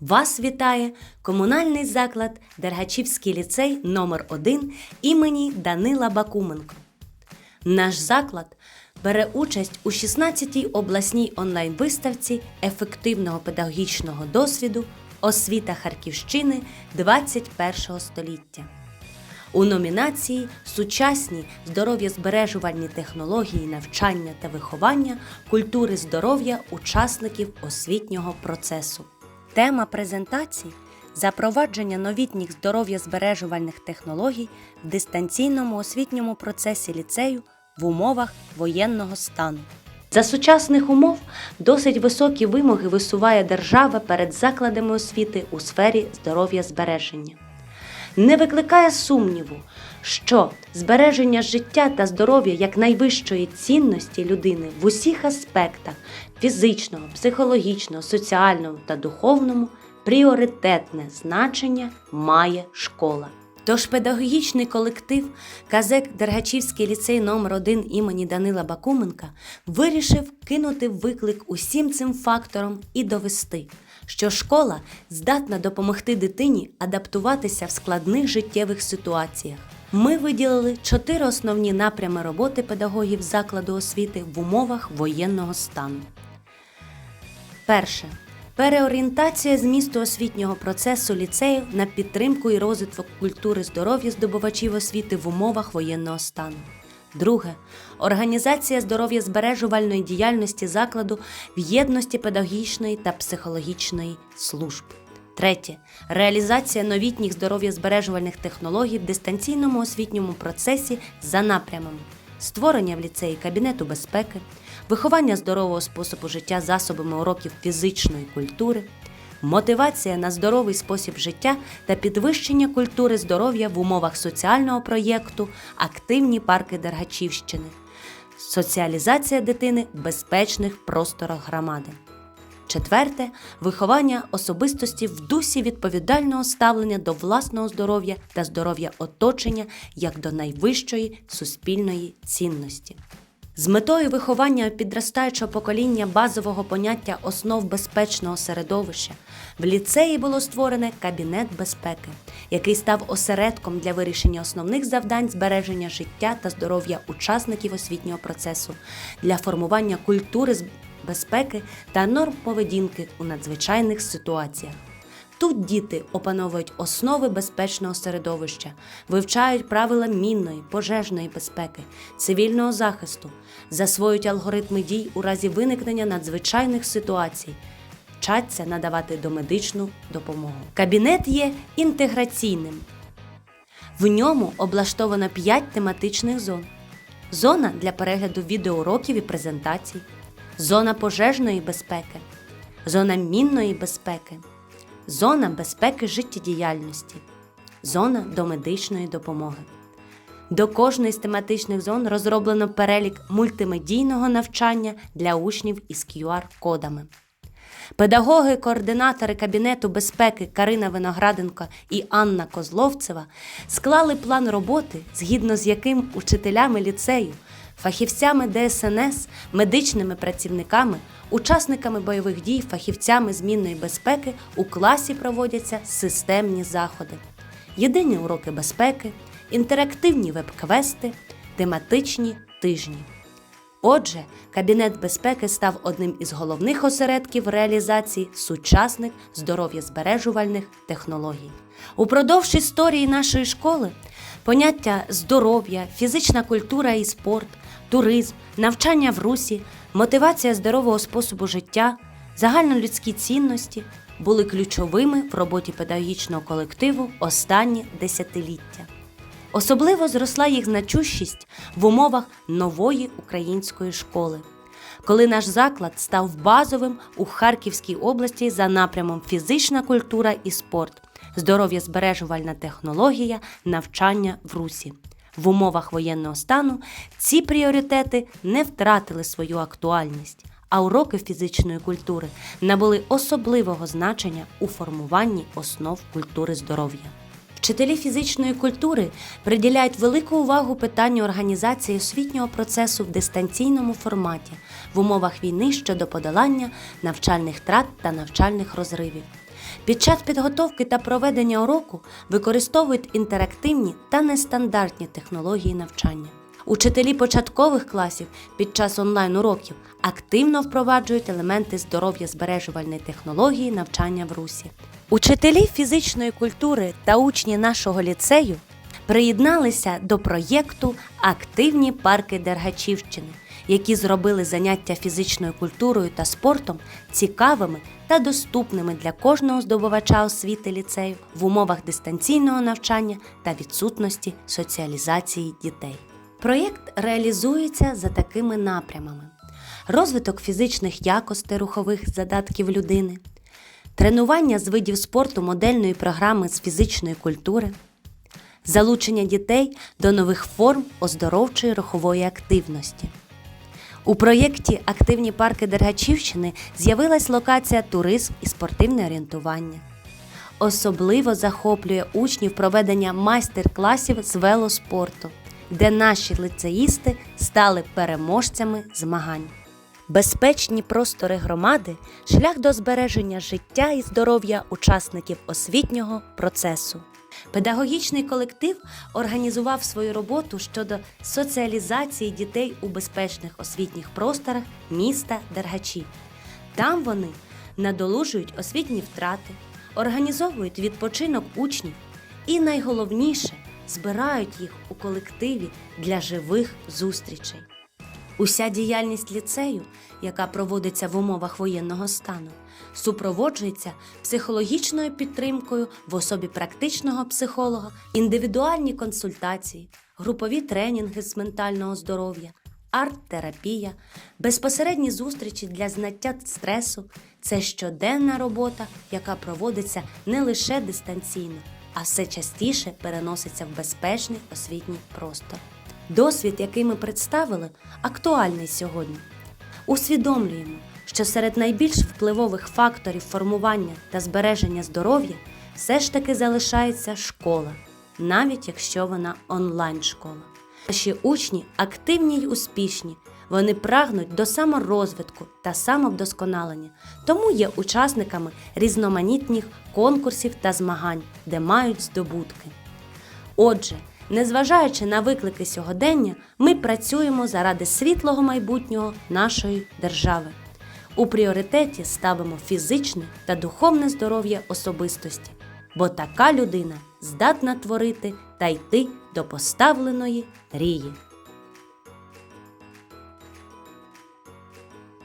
Вас вітає комунальний заклад Дергачівський ліцей номер 1 імені Данила Бакуменко. Наш заклад бере участь у 16-й обласній онлайн-виставці ефективного педагогічного досвіду Освіта Харківщини 21 століття. У номінації Сучасні здоров'язбережувальні технології навчання та виховання культури здоров'я учасників освітнього процесу. Тема презентації запровадження новітніх здоров'язбережувальних технологій в дистанційному освітньому процесі ліцею в умовах воєнного стану. За сучасних умов досить високі вимоги висуває держава перед закладами освіти у сфері здоров'я збереження. Не викликає сумніву, що збереження життя та здоров'я як найвищої цінності людини в усіх аспектах фізичного, психологічного, соціального та духовному пріоритетне значення має школа. Тож педагогічний колектив Казек Дергачівський ліцей номер 1 імені Данила Бакуменка вирішив кинути виклик усім цим факторам і довести, що школа здатна допомогти дитині адаптуватися в складних життєвих ситуаціях. Ми виділили чотири основні напрями роботи педагогів закладу освіти в умовах воєнного стану. Перше. Переорієнтація змісту освітнього процесу ліцею на підтримку і розвиток культури здоров'я здобувачів освіти в умовах воєнного стану. Друге. Організація здоров'я збережувальної діяльності закладу в єдності педагогічної та психологічної служб. Третє. Реалізація новітніх здоров'язбережувальних технологій в дистанційному освітньому процесі за напрямами створення в ліцеї кабінету безпеки, виховання здорового способу життя засобами уроків фізичної культури, мотивація на здоровий спосіб життя та підвищення культури здоров'я в умовах соціального проєкту Активні парки Дергачівщини, соціалізація дитини в безпечних просторах громади. Четверте виховання особистості в дусі відповідального ставлення до власного здоров'я та здоров'я оточення як до найвищої суспільної цінності. З метою виховання підростаючого покоління базового поняття основ безпечного середовища в ліцеї було створене кабінет безпеки, який став осередком для вирішення основних завдань збереження життя та здоров'я учасників освітнього процесу для формування культури безпеки та норм поведінки у надзвичайних ситуаціях. Тут діти опановують основи безпечного середовища, вивчають правила мінної, пожежної безпеки, цивільного захисту, засвоюють алгоритми дій у разі виникнення надзвичайних ситуацій, вчаться надавати домедичну допомогу. Кабінет є інтеграційним. В ньому облаштовано 5 тематичних зон: зона для перегляду відеоуроків і презентацій, зона пожежної безпеки, зона мінної безпеки, зона безпеки життєдіяльності, зона домедичної допомоги. До кожної з тематичних зон розроблено перелік мультимедійного навчання для учнів із QR-кодами. Педагоги, координатори кабінету безпеки Карина Винограденко і Анна Козловцева склали план роботи, згідно з яким учителями ліцею, фахівцями ДСНС, медичними працівниками, учасниками бойових дій, фахівцями змінної безпеки у класі проводяться системні заходи, єдині уроки безпеки, інтерактивні веб-квести, тематичні тижні. Отже, Кабінет безпеки став одним із головних осередків реалізації сучасних здоров'язбережувальних технологій. Упродовж історії нашої школи поняття здоров'я, фізична культура і спорт, туризм, навчання в русі, мотивація здорового способу життя, загальнолюдські цінності були ключовими в роботі педагогічного колективу останні десятиліття. Особливо зросла їх значущість в умовах нової української школи, коли наш заклад став базовим у Харківській області за напрямом фізична культура і спорт, здоров'я збережувальна технологія, навчання в русі. В умовах воєнного стану ці пріоритети не втратили свою актуальність, а уроки фізичної культури набули особливого значення у формуванні основ культури здоров'я. Вчителі фізичної культури приділяють велику увагу питанню організації освітнього процесу в дистанційному форматі в умовах війни щодо подолання навчальних трат та навчальних розривів. Під час підготовки та проведення уроку використовують інтерактивні та нестандартні технології навчання. Учителі початкових класів під час онлайн-уроків активно впроваджують елементи здоров'я збережувальної технології навчання в русі. Учителі фізичної культури та учні нашого ліцею приєдналися до проєкту Активні парки Дергачівщини, які зробили заняття фізичною культурою та спортом цікавими та доступними для кожного здобувача освіти ліцею в умовах дистанційного навчання та відсутності соціалізації дітей. Проєкт реалізується за такими напрямами: розвиток фізичних якостей рухових задатків людини, тренування з видів спорту модельної програми з фізичної культури, залучення дітей до нових форм оздоровчої рухової активності. У проєкті Активні парки Дергачівщини з'явилась локація туризм і спортивне орієнтування. Особливо захоплює учнів проведення майстер-класів з велоспорту, де наші лицеїсти стали переможцями змагань. Безпечні простори громади шлях до збереження життя і здоров'я учасників освітнього процесу. Педагогічний колектив організував свою роботу щодо соціалізації дітей у безпечних освітніх просторах міста Дергачі. Там вони надолужують освітні втрати, організовують відпочинок учнів і найголовніше збирають їх у колективі для живих зустрічей. Уся діяльність ліцею, яка проводиться в умовах воєнного стану, супроводжується психологічною підтримкою в особі практичного психолога, індивідуальні консультації, групові тренінги з ментального здоров'я, арт-терапія, безпосередні зустрічі для знаття стресу це щоденна робота, яка проводиться не лише дистанційно, а все частіше переноситься в безпечний освітній простор. Досвід, який ми представили, актуальний сьогодні. Усвідомлюємо, що серед найбільш впливових факторів формування та збереження здоров'я все ж таки залишається школа, навіть якщо вона онлайн-школа. Наші учні активні й успішні, вони прагнуть до саморозвитку та самовдосконалення, тому є учасниками різноманітних конкурсів та змагань, де мають здобутки. Отже, незважаючи на виклики сьогодення, ми працюємо заради світлого майбутнього нашої держави. У пріоритеті ставимо фізичне та духовне здоров'я особистості, бо така людина здатна творити та йти до поставленої рії.